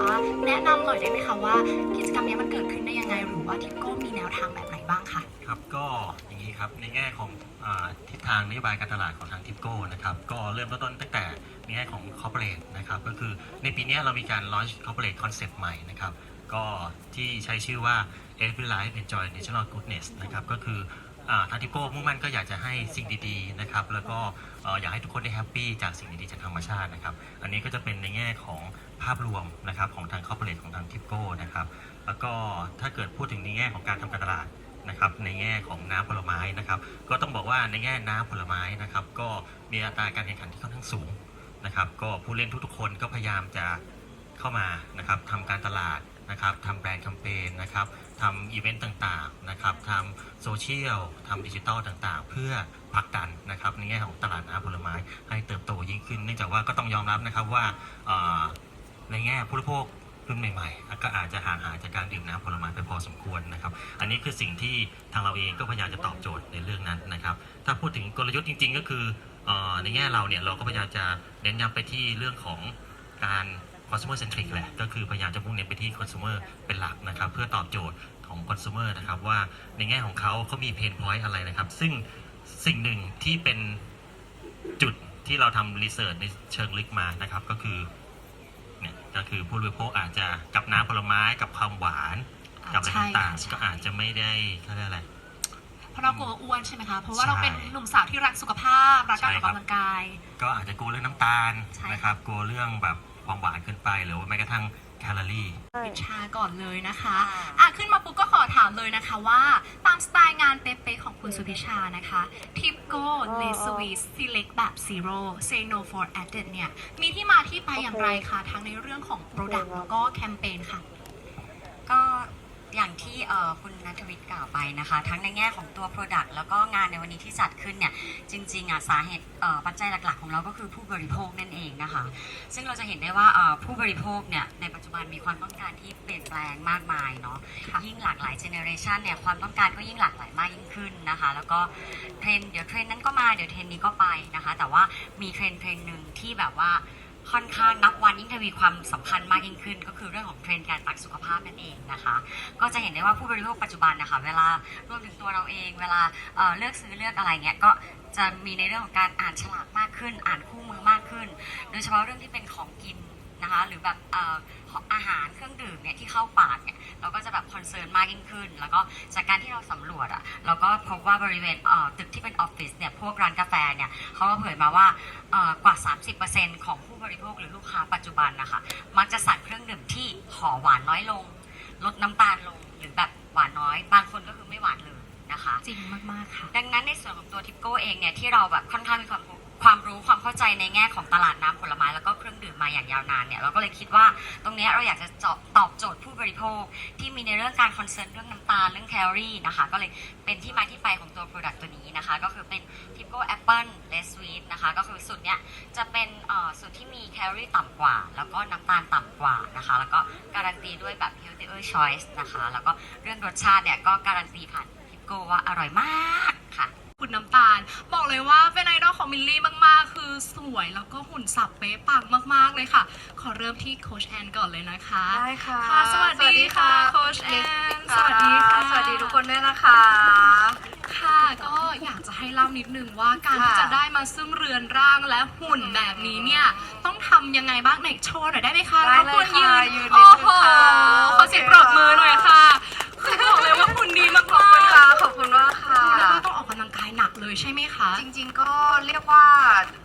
อ่าแนะนำหน่อยได้ไหมคะว่ากิจกรรมนี้มันเกิดขึ้นได้ยังไง หรือว่าทิปโก้มีแนวทางแบบไหนบ้างคะครับก็อย่างนี้ครับในแง่ของอาทิศทางนโยบายการตลาดของทางทิปโก้นะครับก็เริ่มต้นตั้งแต่ในแง่ของ corporate นะครับก็คือในปีนี้เรามีการ launch corporate concept ใหม่นะครับก็ที่ใช้ชื่อว่า every life enjoy national goodness นะครับก็คือ ทางทิโก้มุ่งมั่นก็อยากจะให้สิ่งดีๆนะครับแล้วก็อยากให้ทุกคนได้แฮปปี้จากสิ่งดีๆจากธรรมชาตินะครับอันนี้ก็จะเป็นในแง่ของภาพรวมนะครับของทาง corporate ของทางทิปโก้นะครับแล้วก็ถ้าเกิดพูดถึงในแง่ของการทำการตลาดนะครับในแง่ของน้ำผลไม้นะครับก็ต้องบอกว่าในแง่น้ำผลไม้นะครับก็มีอัตราการแข่งขันที่ค่อนข้างสูงนะครับก็ผู้เล่นทุกๆคนก็พยายามจะเข้ามานะครับทำการตลาดนะครับทำแบรนด์แคมเปญนะครับ ทำอีเวนต์ต่างๆนะครับทำโซเชียลทำดิจิทัลต่างๆ เพื่อผลักดันนะครับในแง่ของตลาดน้ำผลไม้ให้เติบโตยิ่งขึ้น เนื่องจากว่าก็ต้องยอมรับนะครับว่าในแง่ผู้บริโภครุ่นใหม่ๆ ก็อาจจะห่างหายจากการดื่มน้ำผลไม้ไปพอสมควรนะครับ อันนี้คือสิ่งที่ทางเราเองก็พยายามจะตอบโจทย์ในเรื่องนั้นนะครับ ถ้าพูดถึงกลยุทธ์จริง ๆ ก็คือในแง่เราเนี่ยเราก็พยายามจะเน้นย้ำไปที่เรื่องของการ consumer centric แหละ ก็คือพยายามจะมุ่งเน้นไปที่ consumer เป็นหลักนะครับ เพื่อตอบโจทย์ของ consumer นะครับ ว่าในแง่ของเขาเขามี pain point อะไรนะครับ ซึ่งสิ่งหนึ่งที่เป็นจุดที่เราทำรีเสิร์ชในเชิงลึกมานะครับ ก็คือเนี่ยก็คือผู้บริโภคอาจจะกับน้ำผลไม้กับความหวานกับอะไรใช่ต่างใช่ๆก็อาจจะไม่ได้เขาเรียกอะไรเพราะเรากลัวอ้วนใช่ไหมคะ เพราะว่าใช่เราเป็นหนุ่มสาวที่รักสุขภาพ รักการออกใช่ครับกำลังกาย ก็อาจจะกลัวเรื่องน้ำตาลใช่นะครับ กลัวเรื่องแบบ ความหวานเกินไป หรือว่าแม้กระทั่งแคลอรี่วิชาก่อนเลยนะคะอะขึ้นมาปุ๊บก็ขอถามเลยนะคะว่า ตามสไตล์งานเป๊ะๆของคุณสุพิชานะคะทิปโก้เลสวีสซีเล็กแบบ Zero Say No for Added เนี่ย มีที่มาที่ไปอย่างไรคะทั้งในเรื่องของ Product แล้วก็แคมเปญค่ะ ก็ อย่างที่เอ่อคุณนัทวิทย์กล่าวไปนะคะ ทั้งในแง่ของตัว Product แล้วก็งานในวันนี้ที่จัดขึ้นเนี่ยจริงๆอะสาเหตุเอ่อปัจจัยหลักๆ ของเราก็คือผู้บริโภคนั่นเองนะคะ ซึ่งเราจะเห็นได้ว่าเอ่อผู้บริโภคเนี่ยในปัจจุบันมีความต้องการที่เปลี่ยนแปลงมากมายเนาะค่ะยิ่งหลากหลายเจเนอเรชันเนี่ยความต้องการก็ยิ่งหลากหลายมากยิ่งขึ้นนะคะ แล้วก็เทรนด์เดี๋ยวเทรนด์นั้นก็มาเดี๋ยวเทรนด์นี้ก็ไปนะคะ แต่ว่ามีเทรนด์เทรนด์หนึ่งที่แบบว่า ค่อนข้างนับวันยิ่งทวีความสำคัญมากยิ่งขึ้น ก็คือเรื่องของเทรนด์การตักสุขภาพนั่นเองนะคะ ก็จะเห็นได้ว่าผู้บริโภคปัจจุบันนะคะเวลารวมถึงตัวเราเอง เวลาเเลือกซื้อเลือกอะไรเงี้ยก็จะมีในเรื่องของการอ่านฉลากมากขึ้น อ่านคู่มือมากขึ้น โดยเฉพาะเรื่องที่เป็นของกิน นะคะ หรือแบบเอ่อของอาหารเครื่องดื่มเนี่ยที่เข้าปากเนี่ยเราก็จะแบบคอนเซิร์นมากยิ่งขึ้น แล้วก็จากการที่เราสำรวจอะเราก็พบว่าบริเวณเอ่อตึกที่เป็นออฟฟิศเนี่ยพวกร้านกาแฟเนี่ยเขาก็เผยมาว่าเอ่อกว่า 30%ของผู้บริโภคหรือลูกค้าปัจจุบันนะคะมักจะสั่งเครื่องดื่มที่ขอหวานน้อยลง ลดน้ำตาลลงหรือแบบหวานน้อย บางคนก็คือไม่หวานเลยนะคะ จริงมากๆค่ะ ดังนั้นในส่วนของตัวทิปโก้เองเนี่ยที่เราแบบค่อนข้างมีความ ความรู้ความเข้าใจในแง่ของตลาดน้ำผลไม้แล้วก็เครื่องดื่มมาอย่างยาวนานเนี่ยเราก็เลยคิดว่าตรงนี้เราอยากจะตอบโจทย์ผู้บริโภค ที่มีในเรื่องการคอนเซิร์นเรื่องน้ำตาลเรื่องแคลอรี่นะคะก็เลยเป็นที่มาที่ไปของตัว Product ตัวนี้นะคะก็คือเป็นทิปโก้แอปเปิลเลสวีทนะคะก็คือสูตรเนี้ยจะเป็นอ่อสูตรที่มีแคลอรี่ต่ำกว่า แล้วก็น้ำตาลต่ำกว่านะคะแล้วก็การันตีด้วยแบบ healthier choice นะคะแล้วก็เรื่องรสชาติเนี่ยก็การันตีผ่านทิปโก้ว่าอร่อยมากค่ะ คุณน้ำตาลบอกเลยว่า ของมิลลี่มากๆ คือสวยแล้วก็หุ่นสับเป๊ะปังมากๆเลยค่ะ ขอเริ่มที่โคชแอนก่อนเลยนะคะ ได้ค่ะค่ะสวัสดีค่ะโค้ชแอนสวัสดีค่ะ สวัสดีทุกคนด้วยนะคะ ค่ะก็อยากจะให้เล่านิดนึงว่าการที่ค่ะจะได้มาซึ่งเรือนร่างและหุ่นแบบนี้เนี่ยต้องทำยังไงบ้างไหนโชว์หน่อยได้ไหมคะได้รบเลกวยนยืค่ะนยืนนิโอ้ดนึโหงค่ะขอเสียงปรบมือหน่อยค่ะ เลยใช่ไหมคะ จริงๆก็เรียกว่า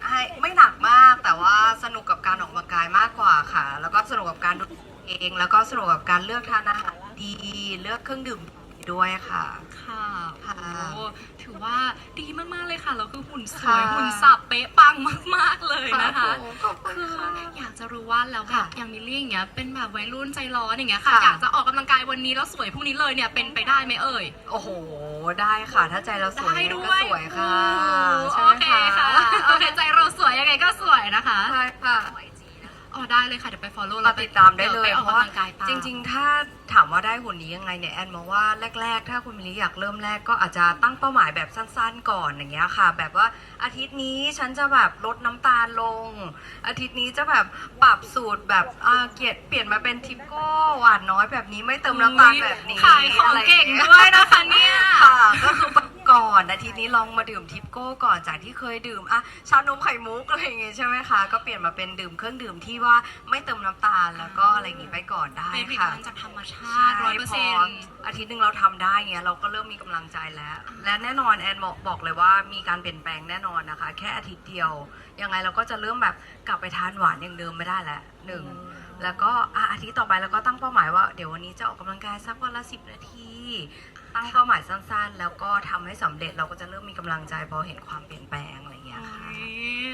ให้ไม่หนักมากแต่ว่าสนุกกับการออกกำลังกายมากกว่าค่ะ แล้วก็สนุกกับการดูแลเอง แล้วก็สนุกกับการเลือกทานอาหารดีเลือกเครื่องดื่มดีด้วยค่ะ ค่ะค่ะ โอ้ถือว่าดีมากๆเลยค่ะแล้วคือหุ่นสวยค่ะ หุ่นสับเป๊ะปังมากๆเลยนะคะ ขอบคุณคือค่ะ อยากจะรู้ว่าแล้วแบบค่ะอย่างมิลลี่อย่างเงี้ยเป็นแบบวัยรุ่นใจร้อนอย่างเงี้ยค่ะ ค่ะ อยากจะออกกำลังกายวันนี้แล้วสวยพรุ่งนี้เลยเนี่ยเป็นไปได้ไหมเอ่ย โอ้โห ได้ค่ะ ถ้าใจเราสวยได้ยังด้ไงวยก็สวยค่ะ โอ้ใช่โอไหมเคค่ะคะโอเคใจเราสวยยังไงก็สวยนะคะ ใช่ค่ะโออ๋อได้เลยค่ะ เดี๋ยวไป follow มาติดตามได้เลยดี๋วเพไปราะออกว่ากกำลังกายตามจริง ๆ ถ้าถามว่าได้หุ่นนี้ยังไงเนี่ยแอนมองว่าแรก ๆ ถ้าคุณมิลลิอยากเริ่มแรกก็อาจจะตั้งเป้าหมายแบบสั้น ๆ ก่อนอย่างเงี้ยค่ะ แบบว่าอาทิตย์นี้ฉันจะแบบลดน้ำตาลลง อาทิตย์นี้จะแบบปรับสูตรแบบอ่าเกลียดเปลี่ยนมาเป็นทิปโก้หวานน้อยแบบนี้ไม่เติมน้ำตาลแบบนี้ขายของะไรเก่งงี้ด้วยนะคะเนี่ย ค่ะก็คือ ก่อนอาทิตย์นี้ลองมาดื่มทิปโก้ก่อนจากที่เคยดื่มอะชานมไข่มุกอะไรอย่างเงี้ยใช่ไหมคะก็เปลี่ยนมาเป็นดื่มเครื่องดื่มที่ว่าไม่เติมน้ำตาลแล้วก็อะไรอย่างงี้ไปก่อนได้เป็นผลิตค่ะภัณฑ์จากธรรมชาใช่ติร้อยเปอร์พเซ็อนต์ อาทิตย์หนึ่งเราทำได้เงี้ยเราก็เริ่มมีกำลังใจแล้ว และแน่นอนแอนบอกบอกเลยว่ามีการเปลี่ยนแปลงแน่นอนนะคะ แค่อาทิตย์เดียว ยังไงเราก็จะเริ่มแบบกลับไปทานหวานอย่างเดิมไม่ได้แล้วหนึ่ง แล้วก็อะอาทิตย์ต่อไปเราก็ตั้งเป้าหมายว่าเดี๋ยววันนี้จะออกกำลังกายสักวันละสิบนาที ตั้งเป้าหมายสั้นๆ แล้วก็ทำให้สำเร็จเราก็จะเริ่มมีกำลังใจพอเห็นความเปลี่ยนแปลงอะไรอย่างเงี้ยค่ะ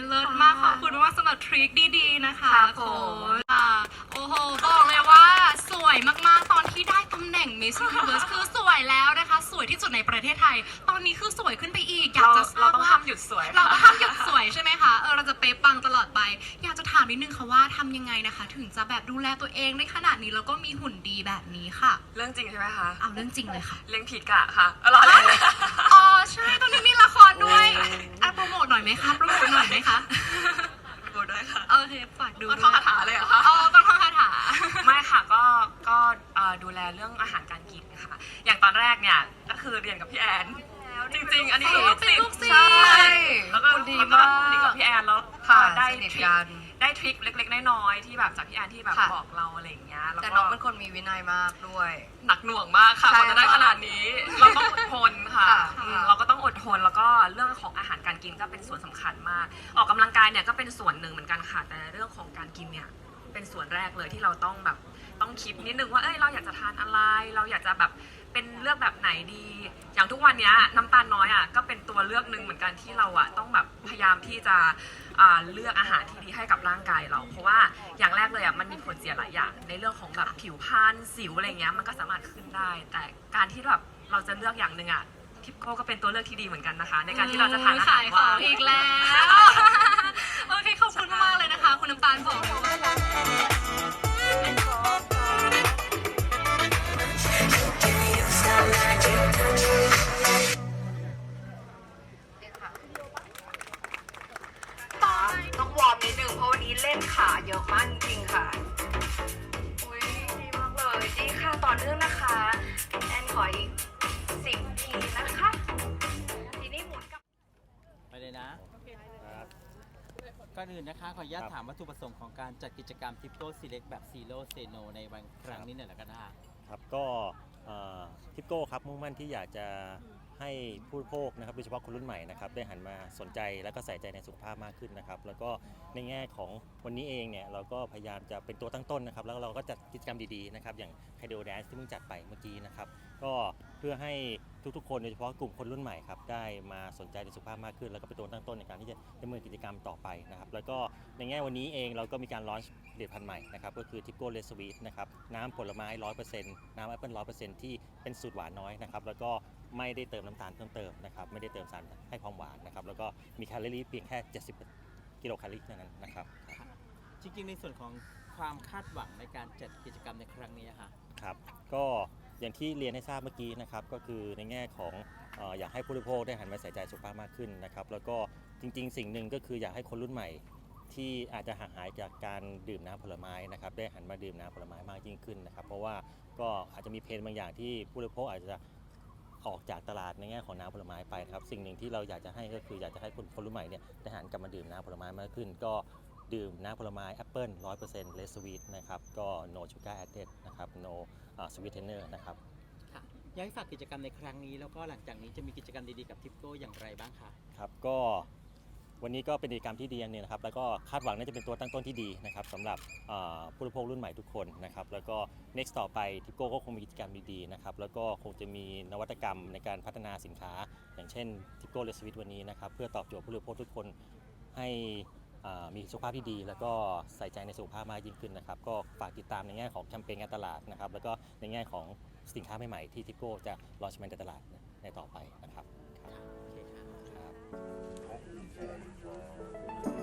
เลิศมากขอบคุณมากสำหรับทริคดีๆนะคะครับผมโค้ชอะโอ้โหบอกเลยว่าสวยมากๆตอนที่ได้ตำแหน่ง Miss Universe คือสวยแล้วนะคะ สวยที่สุดในประเทศไทย ตอนนี้คือสวยขึ้นไปอีก อยากเราจะทเราราบต้องว่า ห้ามหยุดสวยเราก็ค่ะห้ามหยุดสวยใช่ไหมคะ เออ เราจะเป๊ะปังตลอดไป อยากจะถามนิดนึงค่ะว่าทำยังไงนะคะ ถึงจะแบบดูแลตัวเองได้ขนาดนี้แล้วก็มีหุ่นดีแบบนี้ค่ะ เรื่องจริงใช่ไหมคะ เอาเรื่องจริงเลยค่ะเลี้ยงผิดกะค่ะเออรอเลย ค่ะได้สนิททริคกัน ได้ทริคเล็ก ๆ น้อยๆที่แบบจากพี่แอนที่แบบค่ะ บอกเราอะไรอย่างเงี้ยแล้วแต่ก็น้องเป็นคนมีวินัยมากด้วย หนักหน่วงมากค่ะใช่กว่าจะได้ขนาดนี้ เราต้องอดทนค่ะค่ะอืมเราก็ต้องอดทนแล้วก็เรื่องของอาหารการกินก็เป็นส่วนสำคัญมาก ออกกำลังกายเนี่ยก็เป็นส่วนหนึ่งเหมือนกันค่ะ แต่เรื่องของการกินเนี่ยเป็นส่วนแรกเลยที่เราต้องแบบต้องคิดนิดนึงว่าเอ้ยเราอยากจะทานอะไร เราอยากจะแบบเป็นเลือกแบบไหนดี อย่างทุกวันเนี้ยน้ำตาลน้อยอะก็เป็นตัวเลือกหนึ่งเหมือนกันที่เราอะต้องแบบพยายามที่จะ อ่าเลือกอาหารที่ดีให้กับร่างกายเรา เพราะว่าอย่างแรกเลยอะมันมีผลเสียหลายอย่าง ในเรื่องของแบบผิวพรรณสิวอะไรเงี้ยมันก็สามารถขึ้นได้ แต่การที่แบบเราจะเลือกอย่างหนึ่งอะทิปโก้ก็เป็นตัวเลือกที่ดีเหมือนกันนะคะ ในการที่เราจะทานอาหารว่าองงอีกแล้ว โอเคขอบคุณมากๆเลยนะคะ คุณน้ำตาลบอก เลยนะก่อนอื่นนะคะขออนุญาตถามวัตถุประสงค์ของการจัดกิจกรรมทิปโก้ซีเล็กแบบซีโร่เซโนในวันครั้งนี้หน่อยละกันนะคะ ครับก็ทิปโก้ครับมุ่งมั่นที่อยากจะให้ผู้บริโภคนะครับโดยเฉพาะคนรุ่นใหม่นะครับได้หันมาสนใจและก็ใส่ใจในสุขภาพมากขึ้นนะครับ แล้วก็ในแง่ของวันนี้เองเนี่ยเราก็พยายามจะเป็นตัวตั้งต้นนะครับ แล้วเราก็จัดกิจกรรมดีๆนะครับอย่างไฮโดรแดนซ์ที่เพิ่งจัดไปเมื่อกี้นะครับ ก็เพื่อให้ ทุกๆคนโดยเฉพาะกลุ่มคนรุ่นใหม่ครับได้มาสนใจในสุขภาพมากขึ้น แล้วก็เป็นตัวตั้งต้นในการที่จะดำเนินกิจกรรมต่อไปนะครับแล้วก็ในแง่วันนี้เองเราก็มีการลอนช์ผลิตภัณฑ์ใหม่นะครับก็คือทิปโก้เลสวีทนะครับน้ำผลไม้ 100%น้ำแอปเปิล100%ที่เป็นสูตรหวานน้อยนะครับแล้วก็ไม่ได้เติมน้ำตาลเพิ่มเติมนะครับไม่ได้เติมสารให้ความหวานนะครับแล้วก็มีแคลอรี่เพียงแค่ 70 กิโลแคลอรี่เท่านั้นนะครับจริงๆในส่วนของความคาดหวังในการจัดกิจกรรมในครั้งนี้อะค่ะครับก็ อย่างที่เรียนให้ทราบเมื่อกี้นะครับก็คือในแง่ของอยากให้ผู้บริโภคได้หันมาใส่ใจสุขภาพมากขึ้นนะครับแล้วก็จริง ๆ สิ่งหนึ่งก็คืออยากให้คนรุ่นใหม่ที่อาจจะห่างหายจากการดื่มน้ำผลไม้นะครับได้หันมาดื่มน้ำผลไม้มากยิ่งขึ้นนะครับเพราะว่าก็อาจจะมีเพนบางอย่างที่ผู้บริโภคอาจจะออกจากตลาดในแง่ของน้ำผลไม้ไปนะครับสิ่งหนึ่งที่เราอยากจะให้ก็คืออยากจะให้คนคนรุ่นใหม่เนี่ยได้หันกลับมาดื่มน้ำผลไม้มากขึ้น ก็ ดื่มน้ำผลไม้แอปเปิลร้อยเปอร์เซ็นต์เลสวีทนะครับ ก็ no sugar added นะครับ no สวีทเทนเนอร์นะครับค่ะอยากให้ฝากกิจกรรมในครั้งนี้ แล้วก็หลังจากนี้จะมีกิจกรรมดีๆกับทิปโก้อย่างไรบ้างคะครับก็วันนี้ก็เป็นกิจกรรมที่ดีอันหนึงนะครับ แล้วก็คาดหวังน่าจะเป็นตัวตั้งต้นที่ดีนะครับสำหรับเอ่อผู้บริโภครุ่นใหม่ทุกคนนะครับ แล้วก็ next ต่อไปทิปโก้ก็คงมีกิจกรรมดีๆนะครับ แล้วก็คงจะมีนวัตกรรมในการพัฒนาสินค้า อย่างเช่นทิปโก้เลสวิตวันนี้นะครับ เพื่อตอบโจทย์ผู้บริโภคทุกคนให้อ่า มีสุขภาพที่ดี แล้วก็ใส่ใจในสุขภาพมากยิ่งขึ้นนะครับ ก็ฝากติดตามในแง่ของแคมเปญการตลาดนะครับ แล้วก็ในแง่ของสินค้าใหม่ๆที่ทิปโก้จะลอนช์ในตลาดในต่อไปนะครับ ครับ โอเคค่ะครับ